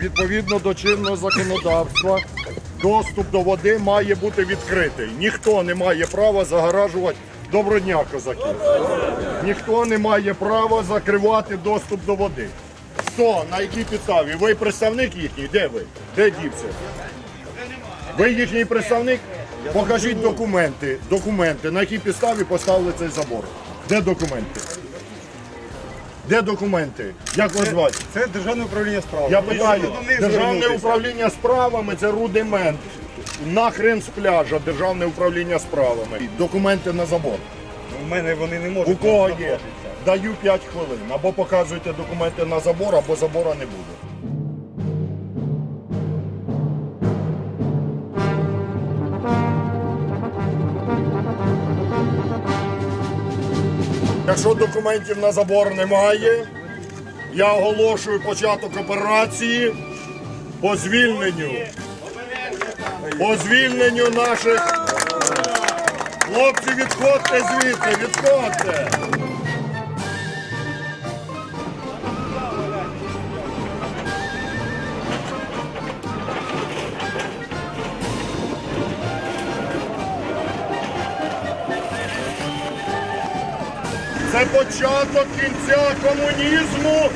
відповідно до чинного законодавства, доступ до води має бути відкритий. Ніхто не має права загоражувати доброго дня, козаки. Ніхто не має права закривати доступ до води. Хто? На якій підставі? Ви представник їхній? Де ви? Де дівся? Ви їхній представник? Покажіть документи. Документи, на якій підставі поставили цей забор. Де документи? Де документи? Як вас звати? Це державне управління справами. Я питаю, державне управління справами це рудимент. Нахрен з пляжа, державне управління справами. Документи на забор. У мене вони не можуть. У кого є? Даю 5 хвилин. Або показуйте документи на забор, або забора не буде. Якщо документів на забор немає, я оголошую початок операції по звільненню. По звільненню наших хлопці, відходьте звідси, відходьте. Це початок кінця комунізму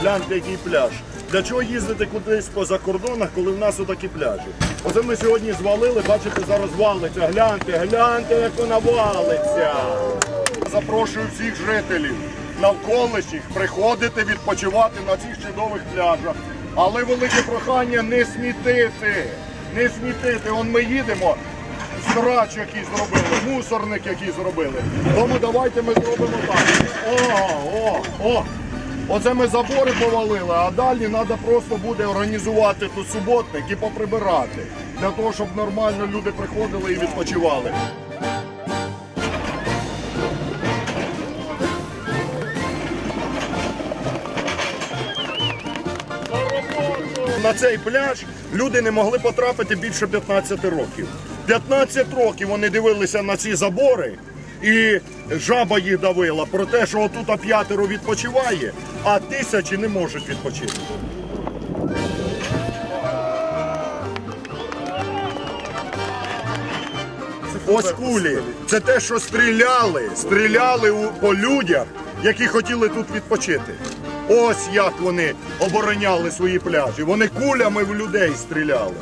Гляньте, який пляж. Для чого їздити кудись по закордонах, коли в нас отакі пляжі? Оце ми сьогодні звалили, бачите, зараз валиться. Гляньте, гляньте, як вона валиться. Запрошую всіх жителів навколишніх приходити відпочивати на цих чудових пляжах. Але велике прохання не смітити. Не смітити. Он ми їдемо. Срач, який зробили, мусорник, який зробили. Тому давайте ми зробимо так. О, о, о! Оце ми забори повалили, а далі треба просто буде організувати тут суботник і поприбирати. Для того, щоб нормально люди приходили і відпочивали. На цей пляж люди не могли потрапити більше 15 років. 15 років вони дивилися на ці забори, і жаба їх давила про те, що отут п'ятеро відпочиває, а тисячі не можуть відпочити. Ось кулі. Це те, що стріляли, стріляли по людях, які хотіли тут відпочити. Ось як вони обороняли свої пляжі. Вони кулями в людей стріляли.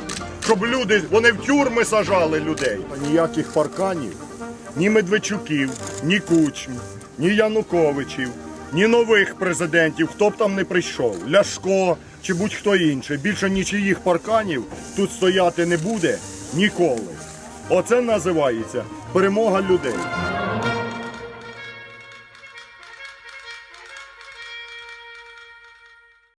Щоб люди, вони в тюрми сажали людей. Ніяких парканів, ні Медведчуків, ні Кучм, ні Януковичів, ні нових президентів, хто б там не прийшов. Ляшко чи будь-хто інший. Більше нічиїх парканів тут стояти не буде ніколи. Оце називається перемога людей.